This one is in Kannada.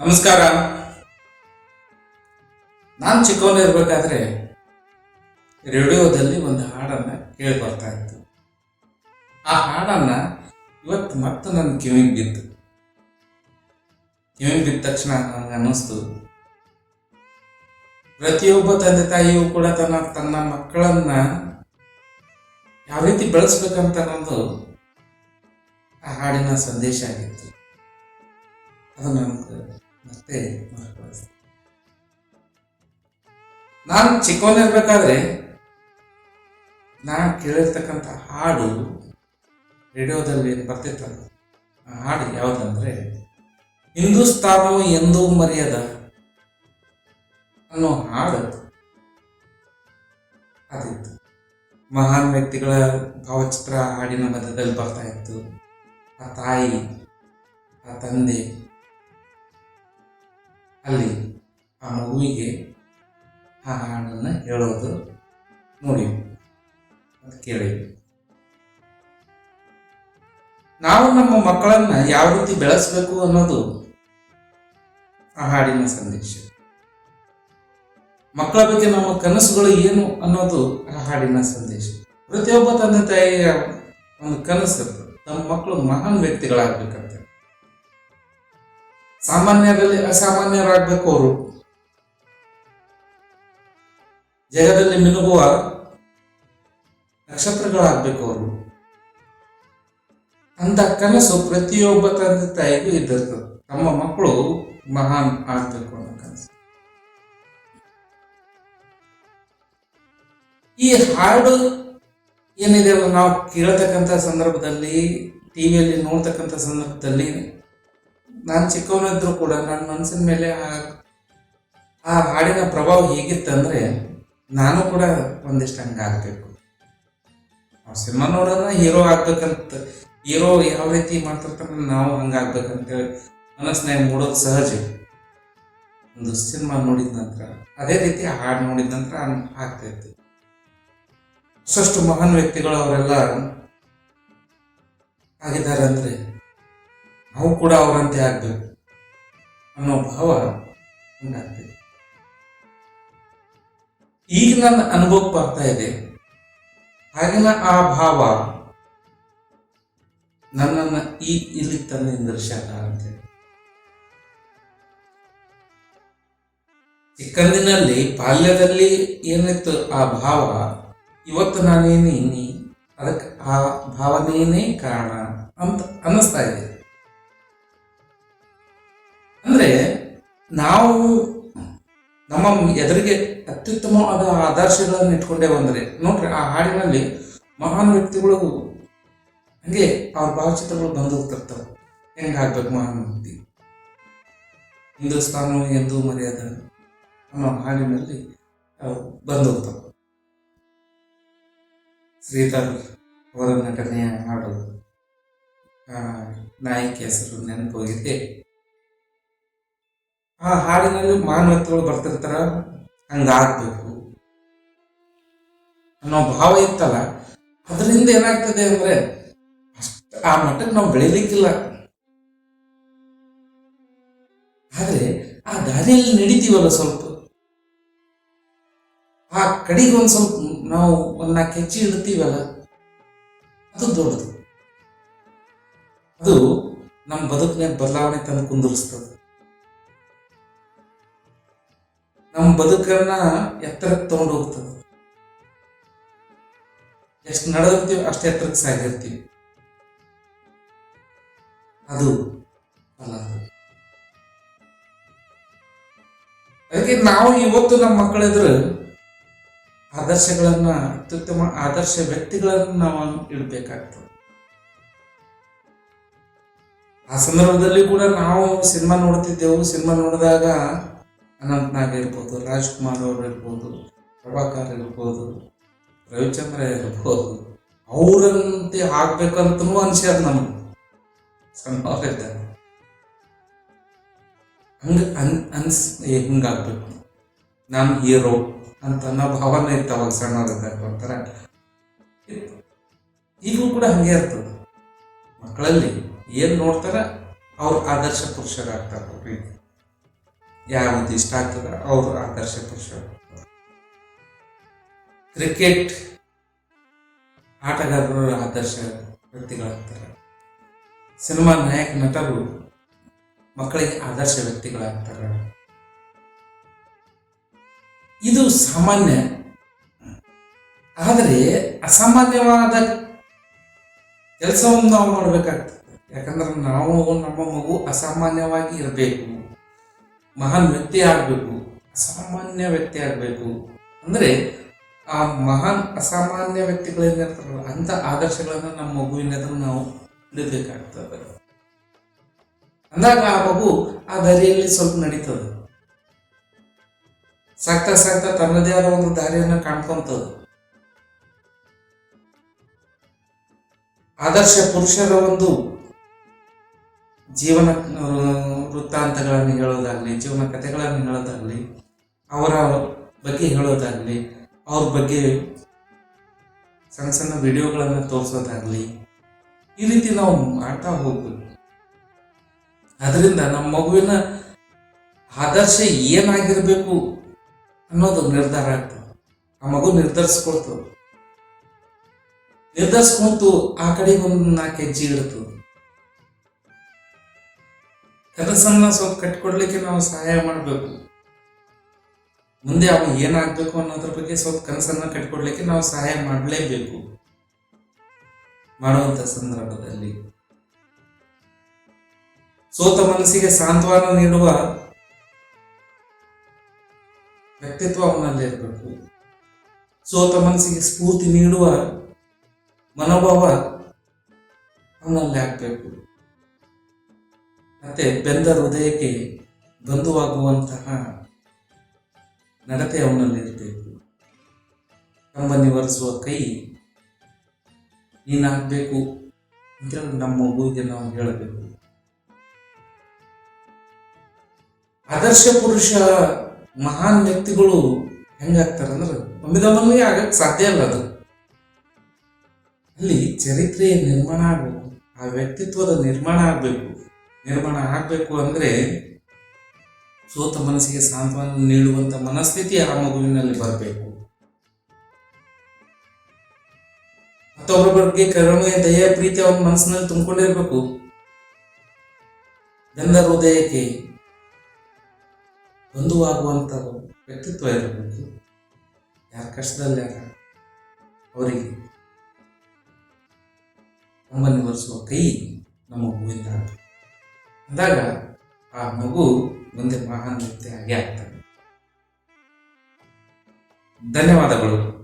ನಮಸ್ಕಾರ. ನಾನು ಚಿಕ್ಕವನಿರ್ಬೇಕಾದ್ರೆ ರೇಡಿಯೋದಲ್ಲಿ ಒಂದು ಹಾಡನ್ನ ಕೇಳಿ ಬರ್ತಾ ಇತ್ತು. ಆ ಹಾಡನ್ನ ಇವತ್ತು ಮತ್ತೆ ನನ್ನ ಕಿವಿಗೆ ಬಿತ್ತು. ಕಿವಿಗೆ ಬಿದ್ದ ತಕ್ಷಣ ನನಗೆ ಅನ್ನಿಸ್ತು. ಪ್ರತಿಯೊಬ್ಬ ತಂದೆ ತಾಯಿಯೂ ಕೂಡ ತನ್ನ ತನ್ನ ಮಕ್ಕಳನ್ನ ಯಾವ ರೀತಿ ಬೆಳೆಸ್ಬೇಕಂತ ಅನ್ನೋದು ಆ ಹಾಡಿನ ಸಂದೇಶ ಆಗಿತ್ತು. ಅದು ನನಗೆ ಮತ್ತೆ ನಾನು ಚಿಕ್ಕವನಿರ್ಬೇಕಾದ್ರೆ ನಾನು ಕೇಳಿರ್ತಕ್ಕಂಥ ಹಾಡು ರೇಡಿಯೋದಲ್ಲಿ ಏನು ಬರ್ತಿತ್ತಲ್ಲ, ಆ ಹಾಡು ಯಾವುದಂದ್ರೆ ಹಿಂದೂಸ್ತಾನವು ಎಂದೂ ಮರೆಯದ ಅನ್ನೋ ಹಾಡು. ಅದಿತ್ತು. ಮಹಾನ್ ವ್ಯಕ್ತಿಗಳ ಭಾವಚಿತ್ರ ಹಾಡಿನ ಮಧ್ಯದಲ್ಲಿ ಬರ್ತಾ ಇತ್ತು. ಆ ತಾಯಿ, ಆ ತಂದೆ ಅಲ್ಲಿ ಆ ಮಗುವಿಗೆ ಆ ಹಾಡನ್ನು ಹೇಳೋದು ನೋಡಿ. ಅದು ಕೇಳಿ. ನಾವು ನಮ್ಮ ಮಕ್ಕಳನ್ನ ಯಾವ ರೀತಿ ಬೆಳೆಸಬೇಕು ಅನ್ನೋದು ಆ ಹಾಡಿನ ಸಂದೇಶ. ಮಕ್ಕಳ ಬಗ್ಗೆ ನಮ್ಮ ಕನಸುಗಳು ಏನು ಅನ್ನೋದು ಆ ಹಾಡಿನ ಸಂದೇಶ. ಪ್ರತಿಯೊಬ್ಬ ತಂದೆ ತಾಯಿಯ ಒಂದು ಕನಸು, ತಮ್ಮ ಮಕ್ಕಳು ಮಹಾನ್ ವ್ಯಕ್ತಿಗಳಾಗ್ಬೇಕಂತ. ಸಾಮಾನ್ಯರಲ್ಲಿ ಅಸಾಮಾನ್ಯರಾಗಬೇಕು ಅವರು ಜಗದಲ್ಲಿ ಮಿನುಗುವ ನಕ್ಷತ್ರಗಳಾಗಬೇಕು ಅವರು ಅಂತ ಕನಸು ಪ್ರತಿಯೊಬ್ಬ ತಂದೆ ತಾಯಿಗೂ ಇದ್ದಿರ್ತದೆ. ನಮ್ಮ ಮಕ್ಕಳು ಮಹಾನ್ ಆಗ್ಬೇಕು ಅನ್ನೋ ಕನಸು. ಈ ಹಾಡು ಏನಿದೆ ನಾವು ಕೇಳತಕ್ಕಂಥ ಸಂದರ್ಭದಲ್ಲಿ, ಟಿವಿಯಲ್ಲಿ ನೋಡ್ತಕ್ಕಂಥ ಸಂದರ್ಭದಲ್ಲಿ ನಾನು ಚಿಕ್ಕವನಿದ್ರು ಕೂಡ ನನ್ನ ಮನಸ್ಸಿನ ಮೇಲೆ ಆ- ಹಾಡಿನ ಪ್ರಭಾವ ಹೇಗಿತ್ತಂದ್ರೆ ನಾನು ಕೂಡ ಒಂದಿಷ್ಟು ಹಂಗಾಗಬೇಕು ಆ ಸಿನಿಮಾ ನೋಡೋದ್ರ ಹೀರೋ ಆಗ್ಬೇಕಂತ, ಹೀರೋ ಯಾವ ರೀತಿ ಮಾಡ್ತಿರ್ತಾರೆ ನಾವು ಹಂಗಾಗ್ಬೇಕಂತೇಳಿ ಮನಸ್ಸಿನಾಗ ಮೂಡೋದು ಸಹಜ. ಒಂದು ಸಿನಿಮಾ ನೋಡಿದ ನಂತರ, ಅದೇ ರೀತಿ ಹಾಡು ನೋಡಿದ ನಂತರ ಆಗ್ತೈತಿ. ಅಷ್ಟು ಮಹಾನ್ ವ್ಯಕ್ತಿಗಳು ಅವರೆಲ್ಲ ಆಗಿದ್ದಾರೆ ಅಂದ್ರೆ ನಾವು ಕೂಡ ಅವರಂತೆ ಆಗ್ಬೇಕು ಅನ್ನೋ ಭಾವ ಉಂಟಾಗ್ತದೆ. ಈಗ ನನ್ನ ಅನುಭವ ಬರ್ತಾ ಇದೆ. ಹಾಗಿನ ಆ ಭಾವ ನನ್ನನ್ನ ಈ ಇಲ್ಲಿ ತಂದು ನಿಂದಿರ್ಸ್ಯಾರ ಅಂತ ಚಿಕ್ಕಂದಿನಲ್ಲಿ ಬಾಲ್ಯದಲ್ಲಿ ಏನಿತ್ತು ಆ ಭಾವ, ಇವತ್ತು ನಾನೇನಿ ಅದಕ್ಕೆ ಆ ಭಾವನೇನೇ ಕಾರಣ ಅಂತ ಅನ್ನಿಸ್ತಾ ಇದೆ. ಅಂದ್ರೆ ನಾವು ನಮ್ಮ ಎದುರಿಗೆ ಅತ್ಯುತ್ತಮವಾದ ಆದರ್ಶಗಳನ್ನು ಇಟ್ಕೊಂಡೇ ಬಂದ್ರೆ ನೋಡ್ರಿ ಆ ಹಾಡಿನಲ್ಲಿ ಮಹಾನ್ ವ್ಯಕ್ತಿಗಳು ಹಂಗೆ ಅವ್ರ ಭಾವಚಿತ್ರಗಳು ಬಂದು ಹೋಗ್ತಿರ್ತಾವೆ. ಹೆಂಗಾಗ್ಬೇಕು ಮಹಾನ್ ವ್ಯಕ್ತಿ? ಹಿಂದೂಸ್ತಾನ ಎಂದು ಮರ್ಯಾದ ನಮ್ಮ ಹಾಡಿನಲ್ಲಿ ಬಂದು ಹೋಗ್ತವೆ. ಶ್ರೀಧರ್ ಅವರ ನಟನೆಯ ಹಾಡು ನಾಯಕಿ ಹೆಸರು ನೆನಪು ಹೋಗಿದೆ. ಆ ಹಾಡಿನಲ್ಲಿ ಮಾನವತ್ವಗಳು ಬರ್ತಿರ್ತಾರ, ಹಂಗಾಗ್ಬೇಕು. ಅನ್ನೋ ಭಾವ ಇತ್ತಲ್ಲ, ಅದರಿಂದ ಏನಾಗ್ತದೆ ಅಂದ್ರೆ, ಅಷ್ಟು ಆ ಮಟ್ಟಕ್ಕೆ ನಾವು ಬೆಳಿಲಿಕ್ಕಿಲ್ಲ. ಆದ್ರೆ ಆ ದಾರಿಯಲ್ಲಿ ನಡೀತೀವಲ್ಲ ಸ್ವಲ್ಪ. ಆ ಕಡೆಗೆ ಒಂದು ಸ್ವಲ್ಪ ನಾವು ಒಂದ್ ಕೆಚ್ಚಿ ಇಡ್ತೀವಲ್ಲ, ಅದು ದೊಡ್ಡದು. ಅದು ನಮ್ಮ ಬದುಕಿನ ಬದಲಾವಣೆ ತಂದು ಕುಂದಿರಿಸ್ತದೆ. ನಮ್ಮ ಬದುಕನ್ನ ಎತ್ತರಕ್ಕೆ ತಗೊಂಡು ಹೋಗ್ತದೆ. ಎಷ್ಟು ನಡೆದಿರ್ತೀವಿ ಅಷ್ಟು ಎತ್ತರಕ್ಕೆ ಸಾಗಿರ್ತೀವಿ. ಅದು ಅಲ್ಲ ಅದು. ಅದಕ್ಕೆ ನಾವು ಇವತ್ತು ನಮ್ಮ ಮಕ್ಕಳೆದುರು ಆದರ್ಶಗಳನ್ನ, ಅತ್ಯುತ್ತಮ ಆದರ್ಶ ವ್ಯಕ್ತಿಗಳನ್ನು ನಾವು ಇಡಬೇಕಾಗ್ತದೆ. ಆ ಸಂದರ್ಭದಲ್ಲಿ ಕೂಡ ನಾವು ಸಿನಿಮಾ ನೋಡ್ತಿದ್ದೆವು. ಸಿನಿಮಾ ನೋಡಿದಾಗ ಅನಂತ್ ನಾಗ್ ಇರ್ಬೋದು, ರಾಜ್ಕುಮಾರ್ ಅವ್ರು ಇರ್ಬೋದು, ಪ್ರಭಾಕರ್ ಇರ್ಬೋದು, ರವಿಚಂದ್ರ ಇರ್ಬೋದು, ಅವರಂತೆ ಆಗ್ಬೇಕಂತನೂ ಅನ್ಸ್ಯದ ನಮಗೆ. ಸಣ್ಣವರಿದ್ದಾಗ ಹಂಗೆ ಅನ್ ಅನ್ಸ್ ಹಿಂಗಾಗ್ಬೇಕು ನಾನು ಹೀರೋ ಅಂತ ಅನ್ನೋ ಭಾವನೆ ಇತ್ತು ಅವಾಗ ಸಣ್ಣವರಿದ್ದಾಗ ಒಂಥರ. ಈಗಲೂ ಕೂಡ ಹಂಗೆ ಇರ್ತದೆ. ಮಕ್ಕಳಲ್ಲಿ ಏನು ನೋಡ್ತಾರೆ, ಅವ್ರು ಆದರ್ಶ ಪುರುಷರಾಗ್ತಾರೆ. ಅವ್ರಿಗೆ ಯಾವುದು ಇಷ್ಟ ಆಗ್ತದೆ ಅವರು ಆದರ್ಶ ಪುರುಷ ಕ್ರಿಕೆಟ್ ಆಟಗಾರರು ಆದರ್ಶ ವ್ಯಕ್ತಿಗಳಾಗ್ತಾರೆ. ಸಿನಿಮಾ ನಾಯಕ ನಟರು ಮಕ್ಕಳಿಗೆ ಆದರ್ಶ ವ್ಯಕ್ತಿಗಳಾಗ್ತಾರೆ. ಇದು ಸಾಮಾನ್ಯ. ಆದರೆ ಅಸಾಮಾನ್ಯವಾದ ಕೆಲಸವನ್ನು ನಾವು ಮಾಡಬೇಕಾಗ್ತದೆ. ಯಾಕಂದ್ರೆ ನಾವು ನಮ್ಮ ಮಗು ಅಸಾಮಾನ್ಯವಾಗಿ ಇರಬೇಕು. ಮಹಾನ್ ವ್ಯಕ್ತಿ ಆಗಬೇಕು, ಅಸಾಮಾನ್ಯ ವ್ಯಕ್ತಿ ಆಗಬೇಕು. ಅಂದರೆ ಆ ಮಹಾನ್ ಅಸಾಮಾನ್ಯ ವ್ಯಕ್ತಿಗಳೇನಿರ್ತಾರಲ್ಲ ಅಂತ ಆದರ್ಶಗಳನ್ನು ನಮ್ಮ ಮಗುವಿನ ಹತ್ರ ನಾವು ಇಡಬೇಕಾಗ್ತದೆ. ಅಂದಾಗ ಆ ಮಗು ಆ ದಾರಿಯಲ್ಲಿ ಸ್ವಲ್ಪ ನಡೀತದೆ. ಸಾಕ್ತಾ ಸಾಕ್ತಾ ತನ್ನದೇ ಆದ ಒಂದು ದಾರಿಯನ್ನು ಕಾಣ್ಕೊಂತದ. ಆದರ್ಶ ಪುರುಷರ ಒಂದು ಜೀವನ ವೃತ್ತಾಂತಗಳನ್ನು ಹೇಳೋದಾಗಲಿ, ಜೀವನ ಕಥೆಗಳನ್ನು ಹೇಳೋದಾಗಲಿ, ಅವರ ಬಗ್ಗೆ ಹೇಳೋದಾಗಲಿ, ಅವ್ರ ಬಗ್ಗೆ ಸಣ್ಣ ಸಣ್ಣ ವಿಡಿಯೋಗಳನ್ನು ತೋರಿಸೋದಾಗಲಿ, ಈ ರೀತಿ ನಾವು ಮಾಡ್ತಾ ಹೋಗ್ಬೋದು. ಅದರಿಂದ ನಮ್ಮ ಮಗುವಿನ ಆದರ್ಶ ಏನಾಗಿರಬೇಕು ಅನ್ನೋದು ನಿರ್ಧಾರ ಆಗ್ತದೆ. ಆ ಮಗು ನಿರ್ಧರಿಸ್ಕೊಳ್ತದೆ. ನಿರ್ಧರಿಸ್ಕೊಂತು ಆ ಕಡೆಗೆ ಒಂದು ನಾಲ್ಕು ಹೆಜ್ಜೆ ಇಡ್ತದೆ. ಕನಸನ್ನ ಸ್ವಲ್ಪ ಕಟ್ಕೊಡ್ಲಿಕ್ಕೆ ನಾವು ಸಹಾಯ ಮಾಡಬೇಕು. ಮುಂದೆ ಅವ ಏನಾಗಬೇಕು ಅನ್ನೋದ್ರ ಬಗ್ಗೆ ಸ್ವಲ್ಪ ಕನಸನ್ನ ಕಟ್ಕೊಡ್ಲಿಕ್ಕೆ ನಾವು ಸಹಾಯ ಮಾಡಲೇಬೇಕು. ಮಾಡುವಂತ ಸಂದರ್ಭದಲ್ಲಿ. ಸೋತ ಮನಸ್ಸಿಗೆ ಸಾಂತ್ವನ ನೀಡುವ ವ್ಯಕ್ತಿತ್ವ ಅವನಲ್ಲಿ ಇರಬೇಕು. ಸೋತ ಮನಸ್ಸಿಗೆ ಸ್ಫೂರ್ತಿ ನೀಡುವ ಮನೋಭಾವ ಅವನಲ್ಲಿ ಆಗ್ಬೇಕು. ಮತ್ತೆ ಬೆಂದ ಹೃದಯಕ್ಕೆ ಬಂಧುವಾಗುವಂತಹ ನಡತೆ ಅವನಲ್ಲಿರಬೇಕು. ಕಂಬ ನಿವರಿಸುವ ಕೈ ನೀನಾಗಬೇಕು ಅಂತ ನಮ್ಮ ಮಗುವಿಗೆ ನಾವು ಹೇಳಬೇಕು. ಆದರ್ಶ ಪುರುಷ ಮಹಾನ್ ವ್ಯಕ್ತಿಗಳು ಹೆಂಗಾಗ್ತಾರಂದ್ರೆ ಒಮ್ಮಿದೊಮ್ಮೆ ಆಗಕ್ಕೆ ಸಾಧ್ಯ ಅಲ್ಲ ಅದು. ಅಲ್ಲಿ ಚರಿತ್ರೆಯ ನಿರ್ಮಾಣ ಆಗಬೇಕು, ಆ ವ್ಯಕ್ತಿತ್ವದ ನಿರ್ಮಾಣ ಆಗಬೇಕು. ನಿರ್ಮಾಣ ಆಗಬೇಕು ಅಂದ್ರೆ ಸೋತ ಮನಸ್ಸಿಗೆ ಸಾಂತ್ವನ ನೀಡುವಂಥ ಮನಸ್ಥಿತಿ ಆ ಮಗುವಿನಲ್ಲಿ ಬರಬೇಕು. ಮತ್ತೊಬ್ಬರ ಬಗ್ಗೆ ಕರುಣೆ, ದಯ, ಪ್ರೀತಿ ಅವನ ಮನಸ್ಸಿನಲ್ಲಿ ತುಂಬಿಕೊಂಡಿರ್ಬೇಕು. ಗಂಧ ಹೃದಯಕ್ಕೆ ಬಂಧುವಾಗುವಂಥ ವ್ಯಕ್ತಿತ್ವ ಇರಬೇಕು. ಯಾರ ಕಷ್ಟದಲ್ಲಿ ಯಾರ ಅವರಿಗೆ ಕಂಬ ನಿವರಿಸುವ ಕೈ ನಮ್ಮ ಮಗುವಿಂದ. ಅಂದಾಗ ಆ ಮಗು ಮುಂದೆ ಮಹಾನ್ ವ್ಯಕ್ತಿ ಆಗಿ ಆಗ್ತಾನೆ. ಧನ್ಯವಾದಗಳು.